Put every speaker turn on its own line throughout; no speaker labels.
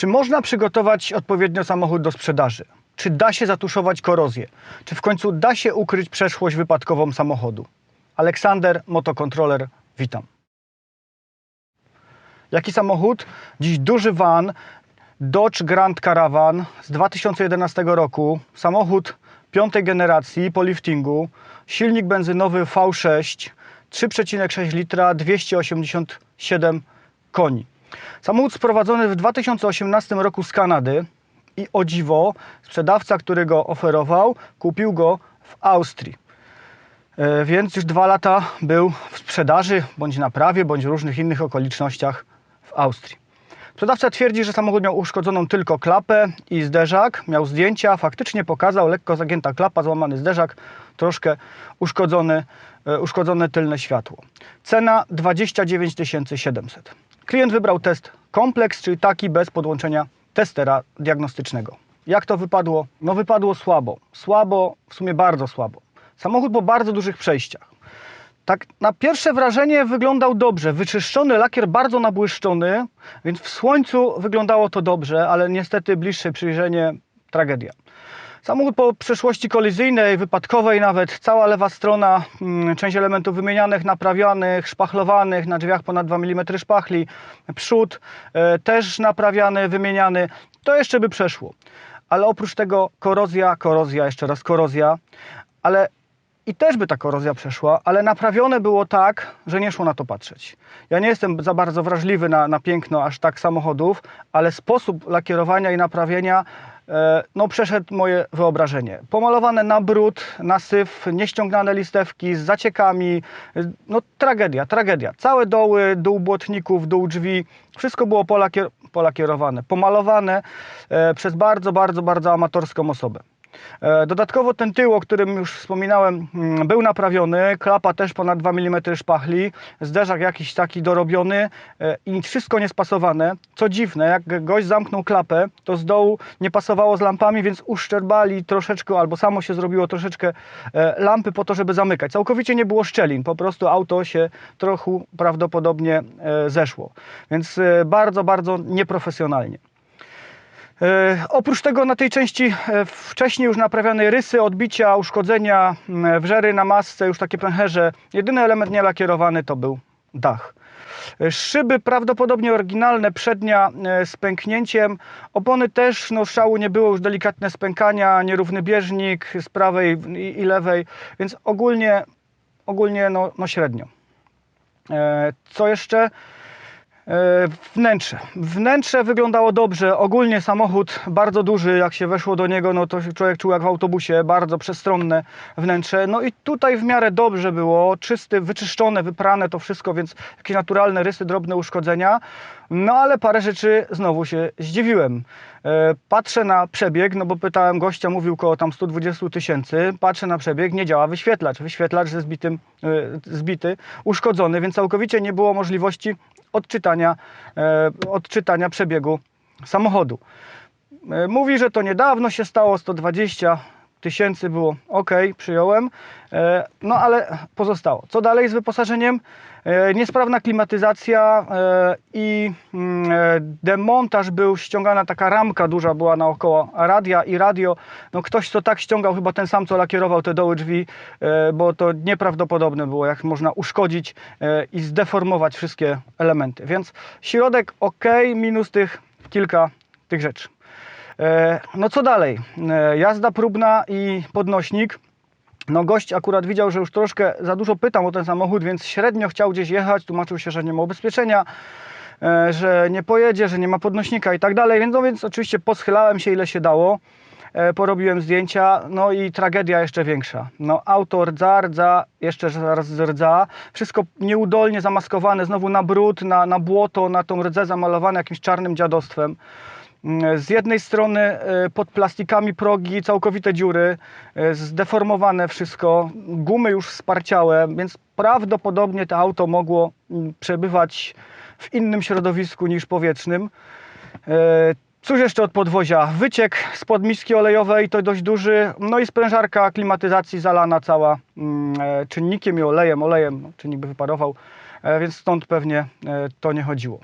Czy można przygotować odpowiednio samochód do sprzedaży? Czy da się zatuszować korozję? Czy w końcu da się ukryć przeszłość wypadkową samochodu? Aleksander, motokontroler, witam. Jaki samochód? Dziś duży van Dodge Grand Caravan z 2011 roku. Samochód piątej generacji po liftingu. Silnik benzynowy V6, 3,6 litra, 287 koni. Samochód sprowadzony w 2018 roku z Kanady i o dziwo sprzedawca, który go oferował, kupił go w Austrii. E, Więc już dwa lata był w sprzedaży, bądź naprawie, bądź w różnych innych okolicznościach w Austrii. Sprzedawca twierdzi, że samochód miał uszkodzoną tylko klapę i zderzak. Miał zdjęcia, faktycznie pokazał lekko zagięta klapa, złamany zderzak, troszkę uszkodzony, e, uszkodzone tylne światło. Cena 29 700. Klient wybrał test kompleks, czyli taki bez podłączenia testera diagnostycznego. Jak to wypadło? No wypadło słabo. Słabo, w sumie bardzo słabo. Samochód po bardzo dużych przejściach. Tak na pierwsze wrażenie wyglądał dobrze. Wyczyszczony lakier bardzo nabłyszczony, więc w słońcu wyglądało to dobrze, ale niestety bliższe przyjrzenie tragedia. Samochód po przeszłości kolizyjnej, wypadkowej nawet, cała lewa strona, mm, część elementów wymienianych, naprawianych, szpachlowanych, na drzwiach ponad 2 mm szpachli, przód e, też naprawiany, wymieniany, to jeszcze by przeszło. Ale oprócz tego korozja, korozja, jeszcze raz korozja, ale i też by ta korozja przeszła, ale naprawione było tak, że nie szło na to patrzeć. Ja nie jestem za bardzo wrażliwy na, na piękno aż tak samochodów, ale sposób lakierowania i naprawienia no, przeszedł moje wyobrażenie. Pomalowane na brud, na syf, nieściągane listewki z zaciekami. e, No tragedia, tragedia. Całe doły, dół błotników, dół drzwi, wszystko było polakier polakierowane, pomalowane e, przez bardzo, bardzo, bardzo amatorską osobę. E, Dodatkowo ten tył, o którym już wspominałem, mm, był naprawiony, klapa też ponad 2 mm szpachli, zderzak jakiś taki dorobiony e, i wszystko niespasowane. Co dziwne, jak gość zamknął klapę, to z dołu nie pasowało z lampami, więc uszczerbali troszeczkę, albo samo się zrobiło troszeczkę e, lampy po to, żeby zamykać. Całkowicie nie było szczelin, po prostu auto się trochę prawdopodobnie zeszło. Więc bardzo, bardzo nieprofesjonalnie. E, Oprócz tego na tej części e, wcześniej już naprawione rysy, odbicia, uszkodzenia, m, wrzery na masce, już takie pęcherze. Jedyny element nielakierowany to był dach. E, Szyby prawdopodobnie oryginalne, przednia e, z pęknięciem. Opony też, no szału nie było, już delikatne spękania, nierówny bieżnik z prawej i, lewej, więc ogólnie, ogólnie no, no średnio. E, Co jeszcze? E, Wnętrze. Wnętrze wyglądało dobrze. Ogólnie samochód bardzo duży, jak się weszło do niego, no to człowiek czuł jak w autobusie, bardzo przestronne wnętrze. No i tutaj w miarę dobrze było, czysty, wyczyszczone, wyprane to wszystko, więc jakieś naturalne rysy, drobne uszkodzenia. No ale parę rzeczy znowu się zdziwiłem. E, Patrzę na przebieg, no bo pytałem gościa, mówił koło tam 120 tysięcy. Patrzę na przebieg, nie działa wyświetlacz. Wyświetlacz ze zbitym, e, zbity, uszkodzony, więc całkowicie nie było możliwości odczytania, e, odczytania przebiegu samochodu. E, Mówi, że to niedawno się stało, 120 tysięcy było ok, przyjąłem, E, no ale pozostało. Co dalej z wyposażeniem? E, Niesprawna klimatyzacja e, i mm, demontaż był ściągana taka ramka duża była naokoło radia i radio. No ktoś to tak ściągał, chyba ten sam co lakierował te doły drzwi, bo to nieprawdopodobne było, jak można uszkodzić i zdeformować wszystkie elementy. Więc środek ok, minus tych kilka tych rzeczy. E, No co dalej? E, Jazda próbna i podnośnik. No gość akurat widział, że już troszkę za dużo pytam o ten samochód, więc średnio chciał gdzieś jechać, tłumaczył się, że nie ma ubezpieczenia, e, że nie pojedzie, że nie ma podnośnika i tak dalej, więc, no więc oczywiście poschylałem się ile się dało, porobiłem zdjęcia, no i tragedia jeszcze większa. No auto rdza, rdza, jeszcze raz rdza, wszystko nieudolnie zamaskowane, znowu na brud, na, na błoto, na tą rdzę zamalowane jakimś czarnym dziadostwem. Mm, Z jednej strony e, pod plastikami progi całkowite dziury, e, zdeformowane wszystko, gumy już sparciałe, więc prawdopodobnie to auto mogło mm, przebywać w innym środowisku niż powietrznym. E, Cóż jeszcze od podwozia? Wyciek spod miski olejowej to dość duży, no i sprężarka klimatyzacji zalana cała mm, czynnikiem i olejem, olejem, no, czynnik by wyparował, więc stąd pewnie to nie chodziło.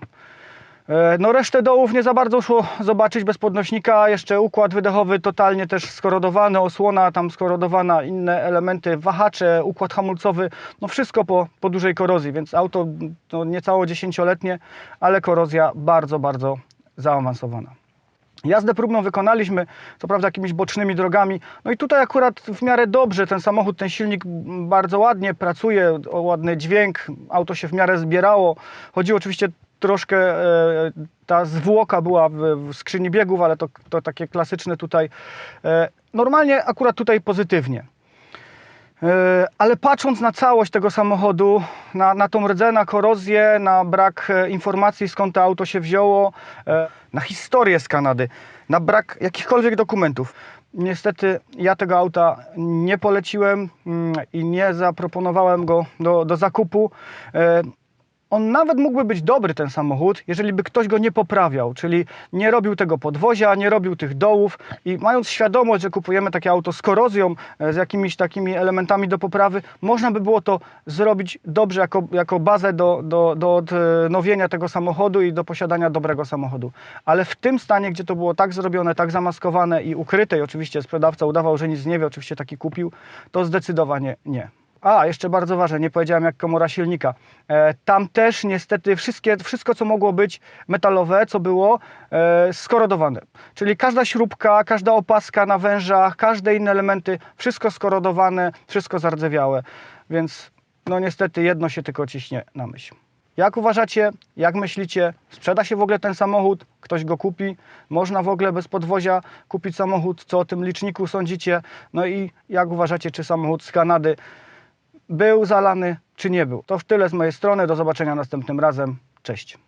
E, No resztę dołów nie za bardzo szło zobaczyć bez podnośnika, jeszcze układ wydechowy totalnie też skorodowany, osłona tam skorodowana, inne elementy, wahacze, układ hamulcowy, no wszystko po, po dużej korozji, więc auto no, niecało dziesięcioletnie, ale korozja bardzo, bardzo zaawansowana. Jazdę próbną wykonaliśmy, co prawda jakimiś bocznymi drogami. No i tutaj akurat w miarę dobrze ten samochód, ten silnik bardzo ładnie pracuje, ładny dźwięk, auto się w miarę zbierało. Chodziło oczywiście troszkę, e, ta zwłoka była w, skrzyni biegów, ale to, to takie klasyczne tutaj. E, normalnie akurat tutaj pozytywnie. E, Ale patrząc na całość tego samochodu, na, na tą rdzę, na korozję, na brak informacji skąd to auto się wzięło, na historię z Kanady, na brak jakichkolwiek dokumentów. Niestety ja tego auta nie poleciłem mm, i nie zaproponowałem go do, do zakupu. On nawet mógłby być dobry ten samochód, jeżeli by ktoś go nie poprawiał, czyli nie robił tego podwozia, nie robił tych dołów i mając świadomość, że kupujemy takie auto z korozją, e, z jakimiś takimi elementami do poprawy, można by było to zrobić dobrze jako, jako bazę do, do, do odnowienia tego samochodu i do posiadania dobrego samochodu. Ale w tym stanie, gdzie to było tak zrobione, tak zamaskowane i ukryte i oczywiście sprzedawca udawał, że nic nie wie, oczywiście taki kupił, to zdecydowanie nie. A, jeszcze bardzo ważne, nie powiedziałem jak komora silnika. E, tam też niestety wszystkie, wszystko, co mogło być metalowe, co było, e, skorodowane. Czyli każda śrubka, każda opaska na wężach, każde inne elementy, wszystko skorodowane, wszystko zardzewiałe. Więc no niestety jedno się tylko ciśnie na myśl. Jak uważacie, jak myślicie, sprzeda się w ogóle ten samochód? Ktoś go kupi? Można w ogóle bez podwozia kupić samochód? Co o tym liczniku sądzicie? No i jak uważacie, czy samochód z Kanady był zalany, czy nie był? To w tyle z mojej strony. Do zobaczenia następnym razem. Cześć.